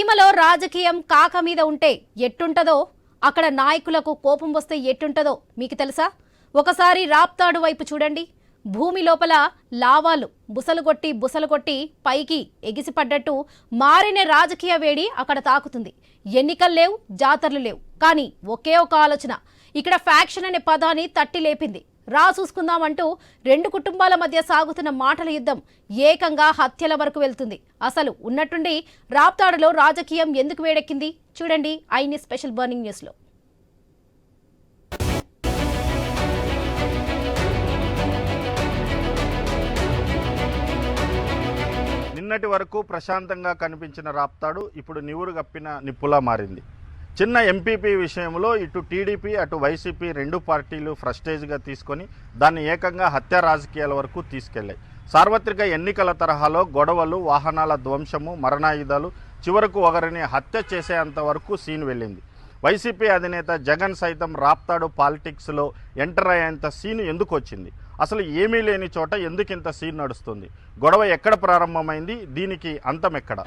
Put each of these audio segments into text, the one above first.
సీమలో రాజకీయం కాక మీద ఉంటే ఎట్టుంటదో? అక్కడ నాయకులకు కోపం వస్తే ఎట్టుంటదో మీకు తెలుసా? ఒకసారి రాప్తాడు వైపు చూడండి. భూమి లోపల లావాలు బుసలు కొట్టి బుసలు కొట్టి పైకి ఎగిసిపడ్డట్టు మారిన రాజకీయ వేడి అక్కడ తాకుతుంది. ఎన్నికలు లేవు జాతరలు లేవు. కానీ ఒకే ఒక ఆలోచన. ఇక్కడ ఫ్యాక్షన్ అనే పదాన్ని తట్టి లేపింది. రా చూసుకుందామంటూ రెండు కుటుంబాల మధ్య సాగుతున్న మాటల యుద్ధం ఏకంగా హత్యల వరకు వెళ్తుంది. అసలు ఉన్నట్టుండి రాప్తాడులో రాజకీయం ఎందుకు వేడెక్కింది? చూడండి ఐని స్పెషల్ బర్నింగ్ న్యూస్లో. నిన్నటి వరకు ప్రశాంతంగా కనిపించిన రాప్తాడు ఇప్పుడు నివురు గప్పిన నిప్పులా మారింది. చిన్న ఎంపీపీ విషయంలో ఇటు టీడీపీ అటు వైసీపీ రెండు పార్టీలు ఫ్రస్టేజ్గా తీసుకొని దాన్ని ఏకంగా హత్య రాజకీయాల వరకు తీసుకెళ్ళాయి సార్వత్రిక ఎన్నికల తరహాలో గొడవలు వాహనాల ధ్వంసము మరణాయుధాలు చివరకు ఒకరిని హత్య చేసేంత వరకు సీన్ వెళ్ళింది. వైసీపీ అధినేత జగన్ సైతం రాప్తాడు పాలిటిక్స్లో ఎంటర్ అయ్యేంత సీన్ ఎందుకు వచ్చింది? అసలు ఏమీ లేని చోట ఎందుకింత సీన్ నడుస్తుంది? గొడవ ఎక్కడ ప్రారంభమైంది? దీనికి అంతం ఎక్కడ?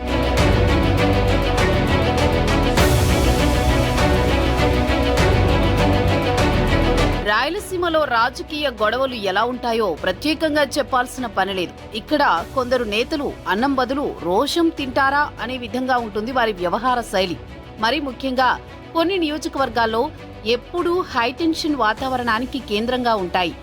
రాయలసీమలో రాజకీయ గొడవలు ఎలా ఉంటాయో ప్రత్యేకంగా చెప్పాల్సిన పనిలేదు ఇక్కడ కొందరు నేతలు అన్నం బదులు రోషం తింటారా అనే విధంగా ఉంటుంది వారి వ్యవహార శైలి. మరి ముఖ్యంగా కొన్ని నియోజకవర్గాల్లో ఎప్పుడూ హైటెన్షన్ వాతావరణానికి కేంద్రంగా ఉంటాయి.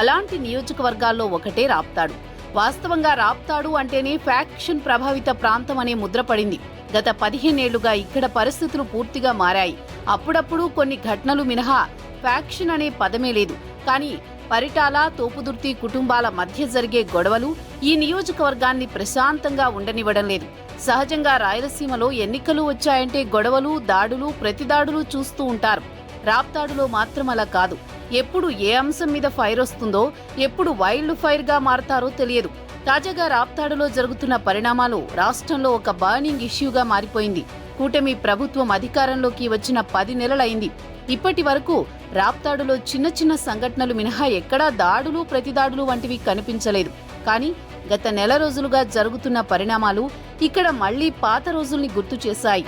అలాంటి నియోజకవర్గాల్లో ఒకటే రాప్తాడు. వాస్తవంగా రాప్తాడు అంటేనే ఫ్యాక్షన్ ప్రభావిత ప్రాంతం అనే ముద్ర పడింది. గత పదిహేనేళ్ళుగా ఇక్కడ పరిస్థితులు పూర్తిగా మారాయి. అప్పుడప్పుడు కొన్ని ఘటనలు మినహా ఫ్యాక్షన్ అనే పదమే లేదు. కానీ పరిటాల తోపుదుర్తి కుటుంబాల మధ్య జరిగే గొడవలు ఈ నియోజకవర్గాన్ని ప్రశాంతంగా ఉండనివ్వడం లేదు. సహజంగా రాయలసీమలో ఎన్నికలు వచ్చాయంటే గొడవలు దాడులు ప్రతిదాడులు చూస్తూ ఉంటారు. రాప్తాడులో మాత్రం అలా కాదు. ఎప్పుడు ఏ అంశం మీద ఫైర్ వస్తుందో ఎప్పుడు వైల్డ్ ఫైర్గా మారతారో తెలియదు. తాజాగా రాప్తాడులో జరుగుతున్న పరిణామాలు రాష్ట్రంలో ఒక బర్నింగ్ ఇష్యూగా మారిపోయింది. కూటమి ప్రభుత్వం అధికారంలోకి వచ్చిన పది నెలలైంది. ఇప్పటి వరకు రాప్తాడులో చిన్న చిన్న సంఘటనలు మినహా ఎక్కడా దాడులు ప్రతిదాడులు వంటివి కనిపించలేదు. కానీ గత నెల రోజులుగా జరుగుతున్న పరిణామాలు ఇక్కడ మళ్ళీ పాత రోజుల్ని గుర్తు చేశాయి.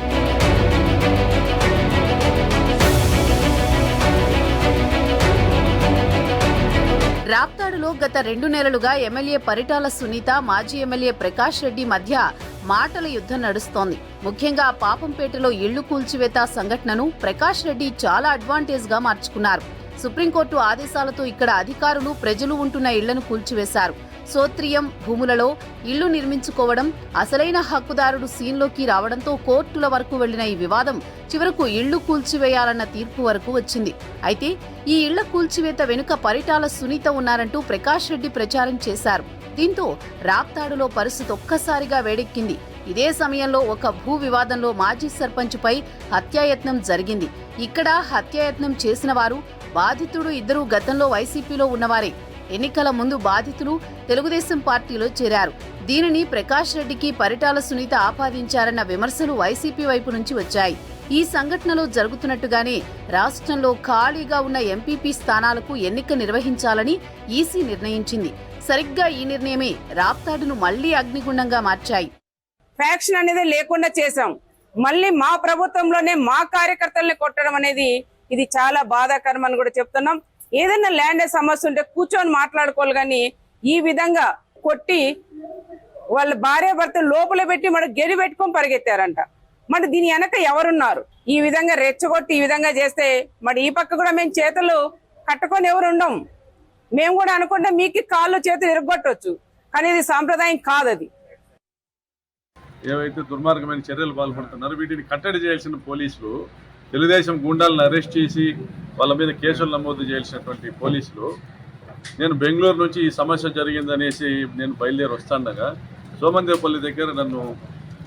రాప్తాడులో గత రెండు నెలలుగా ఎమ్మెల్యే పరిటాల సునీత మాజీ ఎమ్మెల్యే ప్రకాష్ రెడ్డి మధ్య మాటల యుద్ధం నడుస్తోంది. ముఖ్యంగా పాపంపేటలో ఇళ్ళు కూల్చివేత సంఘటనను ప్రకాష్ రెడ్డి చాలా అడ్వాంటేజ్గా మార్చుకున్నారు. సుప్రీంకోర్టు ఆదేశాలతో ఇక్కడ అధికారులు ప్రజలు ఉంటున్న ఇళ్ళను కూల్చివేశారు. సోత్రియం భూములలో ఇళ్ళు నిర్మించుకోవడం అసలైన హక్కుదారుడు సీన్లోకి రావడంతో కోర్టుల వరకు వెళ్ళిన ఈ వివాదం చివరకు ఇళ్ళు కూల్చివేయాలన్న తీర్పు వరకు వచ్చింది. అయితే ఈ ఇళ్ళ కూల్చివేత వెనుక పరిటాల సునీత ఉన్నారంటూ ప్రకాష్ రెడ్డి ప్రచారం చేశారు. దీంతో రాప్తాడులో పరిస్థితి ఒక్కసారిగా వేడెక్కింది. ఇదే సమయంలో ఒక భూ వివాదంలో మాజీ సర్పంచ్పై హత్యాయత్నం జరిగింది. ఇక్కడ హత్యాయత్నం చేసిన వారు బాధితుడు ఇద్దరు గతంలో వైసీపీలో ఉన్నవారే. ఎన్నికల ముందు బాధితులు తెలుగుదేశం పార్టీలో చేరారు. దీనిని ప్రకాష్ రెడ్డికి పరిటాల సునీత ఆపాదించారన్న విమర్శలు వైసీపీ వైపు నుంచి వచ్చాయి. ఈ సంఘటనలో జరుగుతున్నట్టుగానే రాష్ట్రంలో ఖాళీగా ఉన్న ఎంపీపీ స్థానాలకు ఎన్నిక నిర్వహించాలని ఈసీ నిర్ణయించింది. సరిగ్గా ఈ నిర్ణయమే. రాప్తాడును మళ్ళీ అగ్నిగుండంగా మార్చాయి. ఫ్యాక్షన్ అనేది లేకుండా చేశాం. మళ్ళీ మా ప్రభుత్వంలోనే మా కార్యకర్తల్ని కొట్టడం అనేది ఇది చాలా బాధాకరం అని కూడా చెప్తున్నాం. ఏదైనా ల్యాండ్ సమస్య ఉంటే కూర్చొని మాట్లాడుకోవాలి కానీ ఈ విధంగా కొట్టి వాళ్ళ భార్య భర్త లోపల పెట్టి మన గెడి పెట్టుకొని పరిగెత్తారంట. మరి దీని వెనక ఎవరున్నారు? ఈ విధంగా రెచ్చగొట్టి ఈ విధంగా చేస్తే మరి ఈ పక్క కూడా మేము చేతులు కట్టుకొని ఎవరు ఉండం మేము కూడా అనుకుంటే మీకు కాళ్ళు చేతులు ఇరగొట్టవచ్చు కానీ ఇది సాంప్రదాయం కాదు అది ఏవైతే దుర్మార్గమైన చర్యలు పాల్పడుతున్నారో వీటిని కట్టడి చేయాల్సిన పోలీసులు తెలుగుదేశం గుండాలను అరెస్ట్ చేసి వాళ్ళ మీద కేసులు నమోదు చేయాల్సినటువంటి పోలీసులు. నేను బెంగళూరు నుంచి ఈ సమస్య జరిగిందనేసి నేను బయలుదేరి వస్తాండగా సోమందేపల్లి దగ్గర నన్ను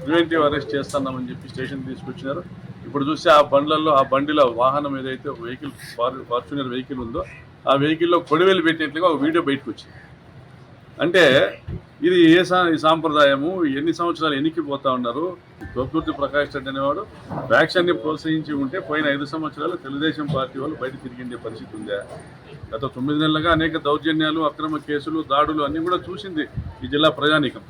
ప్రివెంటివ్ అరెస్ట్ చేస్తున్నామని చెప్పి స్టేషన్ తీసుకొచ్చినారు. ఇప్పుడు చూస్తే ఆ బండ్లలో ఆ బండిలో వాహనం ఏదైతే వెహికల్ ఫార్చునర్ వెహికల్ ఉందో ఆ వెహికల్లో కొడివేలు పెట్టినట్లుగా ఒక వీడియో బయటకు వచ్చింది. అంటే ఇది ఏ సా సాంప్రదాయము? ఎన్ని సంవత్సరాలు ఎన్నికిపోతా ఉన్నారు? తోపుర్తి ప్రకాష్ రెడ్డి అనేవాడు వ్యాక్సిన్ని ప్రోత్సహించి ఉంటే పోయిన ఐదు సంవత్సరాలు తెలుగుదేశం పార్టీ వాళ్ళు బయట తిరిగిండే పరిస్థితి ఉందా? గత తొమ్మిది నెలలుగా అనేక దౌర్జన్యాలు అక్రమ కేసులు దాడులు అన్నీ కూడా చూసింది ఈ జిల్లా ప్రజానీకం.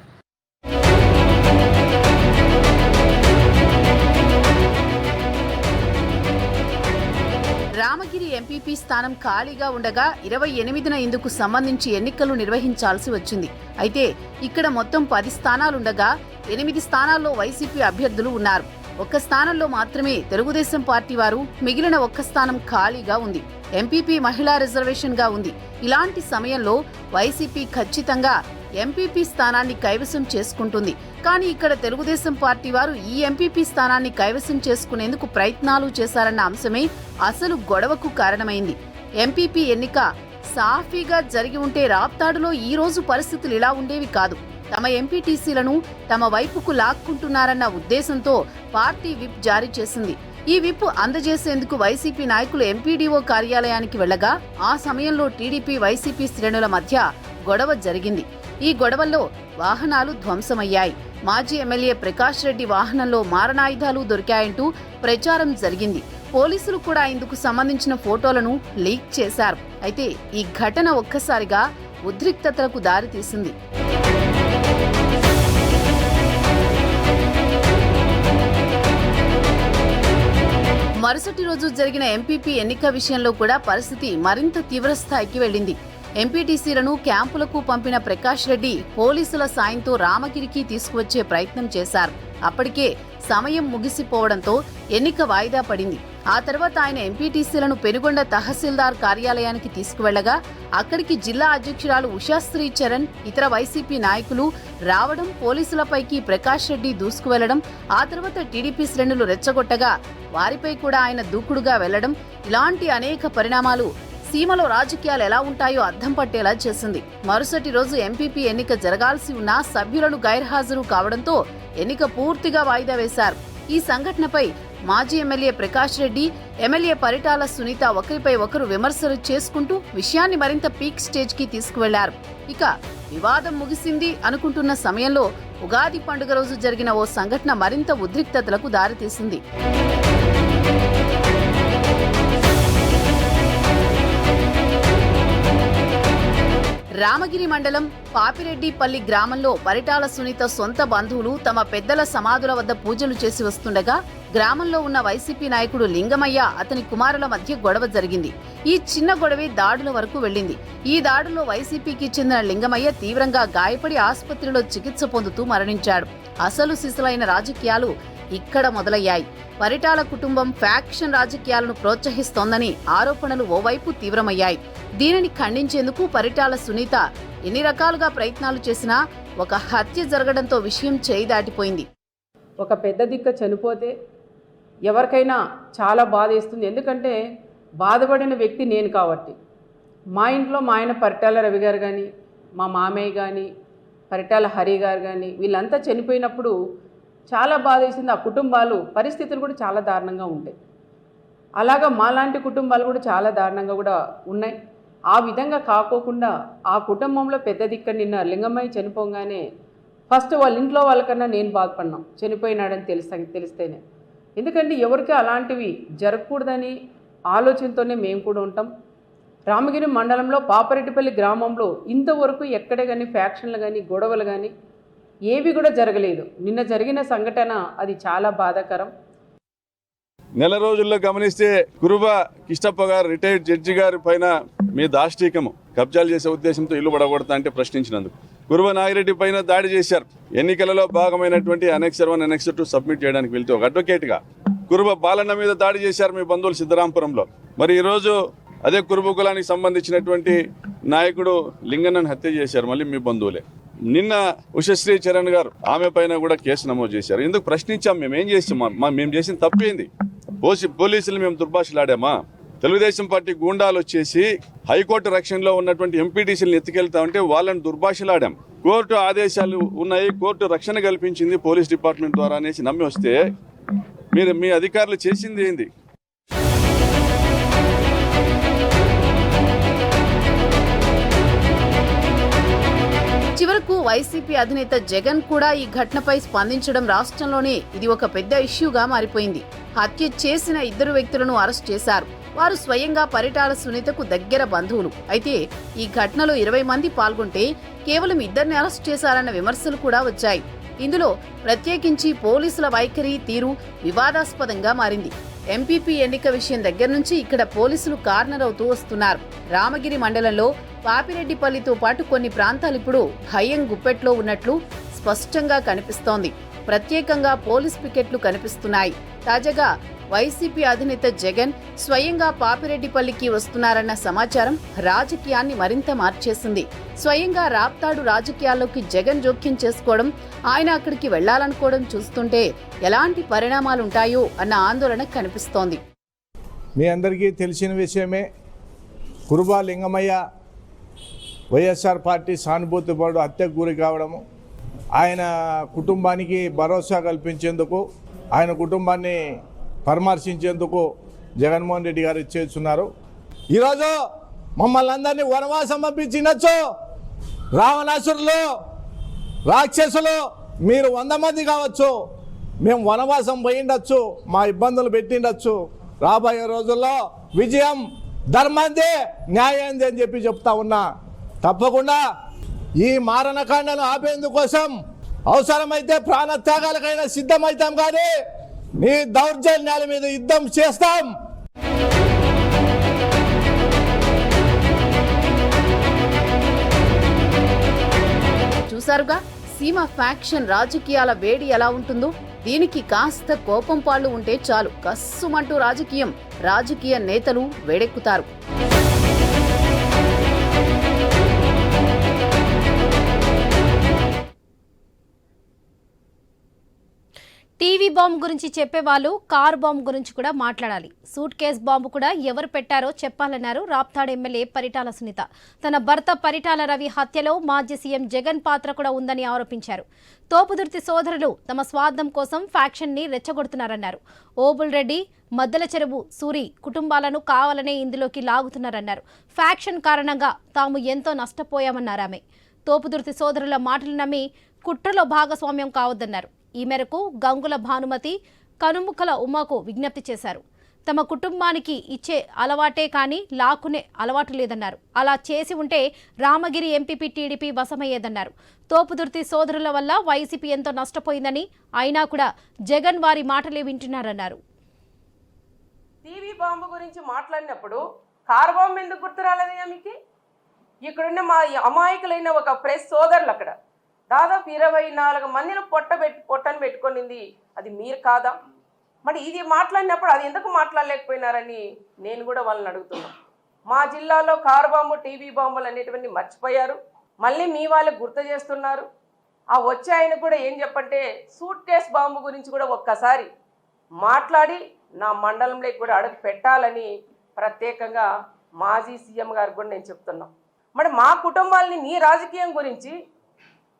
ఎంపీపీ స్థానం ఖాళీగా ఉండగా ఇరవై ఎనిమిదిన ఇందుకు సంబంధించి ఎన్నికలు నిర్వహించాల్సి వచ్చింది. అయితే ఇక్కడ మొత్తం పది స్థానాలుండగా ఎనిమిది స్థానాల్లో వైసీపీ అభ్యర్థులు ఉన్నారు. ఒక్క స్థానంలో మాత్రమే తెలుగుదేశం పార్టీ వారు మిగిలిన ఒక్క స్థానం ఖాళీగా ఉంది. ఎంపీపీ మహిళా రిజర్వేషన్గా ఉంది. ఇలాంటి సమయంలో వైసీపీ ఖచ్చితంగా ఎంపీపీ స్థానాన్ని కైవసం చేసుకుంటుంది. కానీ ఇక్కడ తెలుగుదేశం పార్టీ వారు ఈ ఎంపీపీ స్థానాన్ని కైవసం చేసుకునేందుకు ప్రయత్నాలు చేశారన్న అంశమే అసలు గొడవకు కారణమైంది. ఎంపీపీ ఎన్నిక సాఫీగా జరిగి ఉంటే రాప్తాడులో ఈ రోజు పరిస్థితులు ఇలా ఉండేవి కాదు. తమ ఎంపీటీసీలను తమ వైపుకు లాక్కుంటున్నారన్న ఉద్దేశంతో పార్టీ విప్ జారీ చేసింది. ఈ విప్ అందజేసేందుకు వైసీపీ నాయకులు ఎంపీడీఓ కార్యాలయానికి వెళ్ళగా ఆ సమయంలో టీడీపీ వైసీపీ శ్రేణుల మధ్య గొడవ జరిగింది. ఈ గొడవల్లో వాహనాలు ధ్వంసమయ్యాయి. మాజీ ఎమ్మెల్యే ప్రకాష్ రెడ్డి వాహనంలో మారణాయుధాలు దొరికాయంటూ ప్రచారం జరిగింది. పోలీసులు కూడా ఇందుకు సంబంధించిన ఫోటోలను లీక్ చేశారు. అయితే ఈ ఘటన ఒక్కసారిగా ఉద్రిక్తతలకు దారితీసింది. మరుసటి రోజు జరిగిన ఎంపీపీ ఎన్నిక విషయంలో కూడా పరిస్థితి మరింత తీవ్రస్థాయికి వెళ్ళింది. ఎంపీటీసీలను క్యాంపులకు పంపిన ప్రకాష్ రెడ్డి పోలీసుల సాయంతో రామగిరికి తీసుకువచ్చే ప్రయత్నం చేశారు. అప్పటికే సమయం ముగిసిపోవడంతో ఎన్నిక వాయిదా పడింది. ఆ తర్వాత ఆయన ఎంపీటీసీలను పెనుగొండ తహసీల్దార్ కార్యాలయానికి తీసుకువెళ్ళగా అక్కడికి జిల్లా అధ్యక్షురాలు ఉషాశ్రీ చరణ్ ఇతర వైసీపీ నాయకులు రావడం పోలీసులపైకి ప్రకాష్ రెడ్డి దూసుకువెళ్ళడం ఆ తర్వాత టీడీపీ శ్రేణులు రెచ్చగొట్టగా వారిపై కూడా ఆయన దూకుడుగా వెళ్ళడం ఇలాంటి అనేక పరిణామాలు సీమలో రాజకీయాలు ఎలా ఉంటాయో అర్థం పట్టేలా చేసింది. మరుసటి రోజు ఎంపీపీ ఎన్నిక జరగాల్సి ఉన్న సభ్యులను గైర్హాజరు కావడంతో ఎన్నిక పూర్తిగా వాయిదా వేశారు. ఈ సంఘటనపై మాజీ ఎమ్మెల్యే ప్రకాష్ రెడ్డి ఎమ్మెల్యే పరిటాల సునీత ఒకరిపై ఒకరు విమర్శలు చేసుకుంటూ విషయాన్ని మరింత పీక్ స్టేజ్కి తీసుకువెళ్ళారు. ఇక వివాదం ముగిసింది అనుకుంటున్న సమయంలో ఉగాది పండుగ రోజు జరిగిన ఓ సంఘటన మరింత ఉద్రిక్తతలకు దారితీసింది. రామగిరి మండలం పాపిరెడ్డిపల్లి గ్రామంలో పరిటాల సునీత సొంత బంధువులు తమ పెద్దల సమాధుల వద్ద పూజలు చేసి వస్తుండగా గ్రామంలో ఉన్న వైసీపీ నాయకుడు లింగమయ్య అతని కుమారుల మధ్య గొడవ జరిగింది. ఈ చిన్న గొడవే దాడుల వరకు వెళ్ళింది. ఈ దాడులో వైసీపీకి చెందిన లింగమయ్య తీవ్రంగా గాయపడి ఆసుపత్రిలో చికిత్స పొందుతూ మరణించాడు. అసలు సిసలైన రాజకీయాలు ఇక్కడ మొదలయ్యాయి. పరిటాల కుటుంబం ఫ్యాక్షన్ రాజకీయాలను ప్రోత్సహిస్తోందని ఆరోపణలు ఓవైపు తీవ్రమయ్యాయి. దీనిని ఖండించేందుకు పరిటాల సునీత ఎన్ని రకాలుగా ప్రయత్నాలు చేసినా ఒక హత్య జరగడంతో విషయం చేయి దాటిపోయింది. ఒక పెద్ద దిక్క చనిపోతే ఎవరికైనా చాలా బాధ వేస్తుంది. ఎందుకంటే బాధపడిన వ్యక్తి నేను కాబట్టి. మా ఇంట్లో మా ఆయన పరిటాల రవి గారు కానీ మా మామయ్య కానీ పరిటాల హరి గారు కానీ వీళ్ళంతా చనిపోయినప్పుడు చాలా బాధ వేసింది. ఆ కుటుంబాలు పరిస్థితులు కూడా చాలా దారుణంగా ఉంటాయి. అలాగా మాలాంటి కుటుంబాలు కూడా చాలా దారుణంగా కూడా ఉన్నాయి. ఆ విధంగా కాకోకుండా ఆ కుటుంబంలో పెద్ద దిక్క నిన్న లింగమయ్య చనిపోగానే ఫస్ట్ వాళ్ళ ఇంట్లో వాళ్ళకన్నా నేను బాధపడినాం చనిపోయినాడని తెలుస్తా తెలిస్తేనే. ఎందుకంటే ఎవరికి అలాంటివి జరగకూడదని ఆలోచనతోనే మేము కూడా ఉంటాం. రామగిరి మండలంలో పాపరెడ్డిపల్లి గ్రామంలో ఇంతవరకు ఎక్కడ కానీ ఫ్యాక్షన్లు కానీ గొడవలు కానీ ఏవి కూడా జరగలేదు. నిన్న జరిగిన సంఘటన అది చాలా బాధాకరం. నెల రోజుల్లో గమనిస్తే కురుబ కిష్టప్ప గారు రిటైర్డ్ జడ్జి గారి పైన మీ దాష్టీకము కబ్జాలు చేసే ఉద్దేశంతో ఇల్లు పడగొడతా అంటే ప్రశ్నించినందుకు. కురువ నాగిరెడ్డి పైన దాడి చేశారు. ఎన్నికలలో భాగమైనటువంటి annexure one annexure two submit చేయడానికి వెళ్తే ఒక అడ్వకేట్గా కురుబ బాలన్న మీద దాడి చేశారు మీ బంధువులు సిద్ధరాంపురంలో. మరి ఈరోజు అదే కురుబ కులానికి సంబంధించినటువంటి నాయకుడు లింగన్నను హత్య చేశారు మళ్ళీ మీ బంధువులే. నిన్న ఉషశ్రీ చరణ్ గారు ఆమె పైన కూడా కేసు నమోదు చేశారు. ఎందుకు ప్రశ్నించాం మేము. ఏం చేసాం మా- మేము చేసిన తప్పేంది? పోసి పోలీసులు మేము దుర్భాషలాడామా? తెలుగుదేశం పార్టీ గూండాలు వచ్చేసి హైకోర్టు రక్షణలో ఉన్నటువంటి ఎంపీటీసీలను ఎత్తుకెళ్తా ఉంటే వాళ్ళని దుర్భాషలాడాం. కోర్టు ఆదేశాలు ఉన్నాయి. కోర్టు రక్షణ కల్పించింది పోలీస్ డిపార్ట్మెంట్ ద్వారా అనేసి నమ్మి వస్తే మీరు మీ అధికారులు చేసింది ఏంది? చివరకు వైసీపీ అధినేత జగన్ కూడా ఈ ఘటనపై స్పందించడం రాష్ట్రంలోనే ఇది ఒక పెద్ద ఇష్యూగా మారిపోయింది. హత్య చేసిన ఇద్దరు వ్యక్తులను అరెస్ట్ చేశారు. వారు స్వయంగా పరిటాల సునీతకు దగ్గర బంధువులు. అయితే ఈ ఘటనలో ఇరవై మంది పాల్గొంటే కేవలం ఇద్దరిని అరెస్ట్ చేశారన్న విమర్శలు కూడా వచ్చాయి. ఇందులో ప్రత్యేకించి పోలీసుల వైఖరి తీరు వివాదాస్పదంగా మారింది. ఎంపీపీ ఎన్నిక విషయం దగ్గర నుంచి ఇక్కడ పోలీసులు కార్నర్ అవుతూ వస్తున్నారు. రామగిరి మండలంలో పాపిరెడ్డిపల్లితో పాటు కొన్ని ప్రాంతాలు ఇప్పుడు భయం గుప్పెట్లో ఉన్నట్లు స్పష్టంగా కనిపిస్తోంది. ప్రత్యేకంగా పోలీస్ పికెట్లు కనిపిస్తున్నాయి. తాజాగా వైసీపీ అధినేత జగన్ స్వయంగా పాపిరెడ్డిపల్లికి వస్తున్నారన్న సమాచారం రాజకీయాన్ని మరింత మార్చేసింది. స్వయంగా రాప్తాడు రాజకీయాల్లోకి జగన్ జోక్యం చేసుకోవడం ఆయన అక్కడికి వెళ్ళాలనుకోవడం చూస్తుంటే ఎలాంటి పరిణామాలుంటాయో అన్న ఆందోళన కనిపిస్తోంది. మీ అందరికీ తెలిసిన విషయమే కురుబా లింగమయ్య వైఎస్ఆర్ పార్టీ సానుభూతిపడు హత్యకు గురి కావడము ఆయన కుటుంబానికి భరోసా కల్పించేందుకు ఆయన కుటుంబాన్ని పరామర్శించేందుకు జగన్మోహన్ రెడ్డి గారు ఇచ్చేస్తున్నారు ఈరోజు మమ్మల్ని అందరినీ వనవాసం పంపించినచ్చు. రావణాసురులు రాక్షసులు మీరు వంద మంది కావచ్చు. మేము వనవాసం పోయిండొచ్చు మా ఇబ్బందులు పెట్టిండొచ్చు. రాబోయే రోజుల్లో విజయం ధర్మందే న్యాయంది అని చెప్పి చెప్తా ఉన్నా. తప్పకుండా ఈ మారణకాండను ఆపేందుకోసం అవసరమైతే ప్రాణత్యాగాలకైనా సిద్ధమవుతాం కానీ మీ దౌర్జన్యాల మీద యుద్ధం చేస్తాం. చూసారుగా సీమ ఫ్యాక్షన్ రాజకీయాల వేడి ఎలా ఉంటుందో? దీనికి కాస్త కోపం పాళ్ళు ఉంటే చాలు. కస్సుమంటూ రాజకీయం. రాజకీయ నేతలు వేడెక్కుతారు. బాంబు గురించి చెప్పేవాళ్ళు కార్ బాంబు గురించి కూడా మాట్లాడాలి. సూట్ కేస్ బాంబు కూడా ఎవరు పెట్టారో చెప్పాలన్నారు రాప్తాడ్ ఎమ్మెల్యే పరిటాల సునీత. తన భర్త పరిటాల రవి హత్యలో మాజీ సీఎం జగన్ పాత్ర కూడా ఉందని ఆరోపించారు. తోపుదుర్తి సోదరులు తమ స్వార్థం కోసం ఫ్యాక్షన్ని రెచ్చగొడుతున్నారన్నారు. ఓబుల్ రెడ్డి మద్దల చెరువు సూరి కుటుంబాలను కావాలనే ఇందులోకి లాగుతున్నారన్నారు. ఫ్యాక్షన్ కారణంగా తాము ఎంతో నష్టపోయామన్నారు ఆమె. తోపుదుర్తి సోదరుల మాటలు నమ్మి కుట్రలో భాగస్వామ్యం కావద్దన్నారు. ఈ మేరకు గంగుల భానుమతి కనుముఖల ఉమాకు విజ్ఞప్తి చేశారు. తమ కుటుంబానికి ఇచ్చే అలవాటే కానీ లాక్కునే అలవాటు లేదన్నారు. అలా చేసి ఉంటే రామగిరి ఎంపీపీ టీడీపీ వశమయ్యేదన్నారు. తోపుదుర్తి సోదరుల వల్ల వైసీపీ ఎంతో నష్టపోయిందని అయినా కూడా జగన్ వారి మాటలే వింటున్నారన్నారు. టీవీ బాంబు గురించి మాట్లాడినప్పుడు కార్ బాంబు ఎందుకు మీకు? ఇక్కడున్న మా అమాయకులైన ఒక ప్రెస్ సోదరులు అక్కడ. దాదాపు ఇరవై నాలుగు మందిని పొట్ట పెట్టి పొట్టను పెట్టుకొనింది. అది మీరు కాదా? మరి ఇది మాట్లాడినప్పుడు అది ఎందుకు మాట్లాడలేకపోయినారని నేను కూడా వాళ్ళని అడుగుతున్నాను మా జిల్లాలో కారు బాంబు టీవీ బాంబులు అనేటివన్నీ మర్చిపోయారు. మళ్ళీ మీ వాళ్ళకి గుర్తు చేస్తున్నారు. ఆ వచ్చే ఆయన కూడా ఏం చెప్పంటే సూట్ కేస్ బాంబు గురించి కూడా ఒక్కసారి మాట్లాడి నా మండలంలోకి కూడా అడుగు పెట్టాలని ప్రత్యేకంగా మాజీ సీఎం గారు కూడా నేను చెప్తున్నాం. మరి మా కుటుంబాలని నీ రాజకీయం గురించి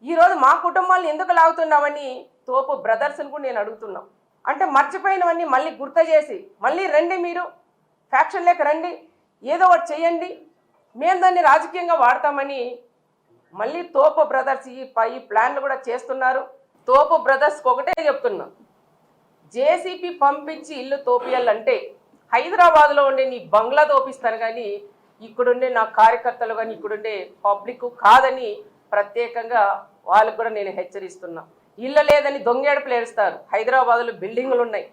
ఈరోజు మా కుటుంబాలను ఎందుకు లాగుతున్నామని తోపు బ్రదర్స్ని కూడా నేను అడుగుతున్నాం. అంటే మర్చిపోయినవన్నీ మళ్ళీ గుర్తు చేసి మళ్ళీ రండి మీరు ఫ్యాక్షన్ లేక రండి ఏదో ఒకటి చేయండి మేము దాన్ని రాజకీయంగా వాడతామని మళ్ళీ తోపు బ్రదర్స్ ఈ పై ప్లాన్లు కూడా చేస్తున్నారు. తోపు బ్రదర్స్కి ఒకటే చెప్తున్నాం. జేసీపీ పంపించి ఇల్లు తోపియాలంటే హైదరాబాద్లో ఉండే నీ బంగ్లా తోపిస్తాను కానీ ఇక్కడుండే నా కార్యకర్తలు కానీ ఇక్కడుండే పబ్లిక్ కాదని ప్రత్యేకంగా వాళ్ళకు కూడా నేను హెచ్చరిస్తున్నా. ఇళ్ళ లేదని దొంగేడుపులు ఏడుస్తారు. హైదరాబాద్లో బిల్డింగులు ఉన్నాయి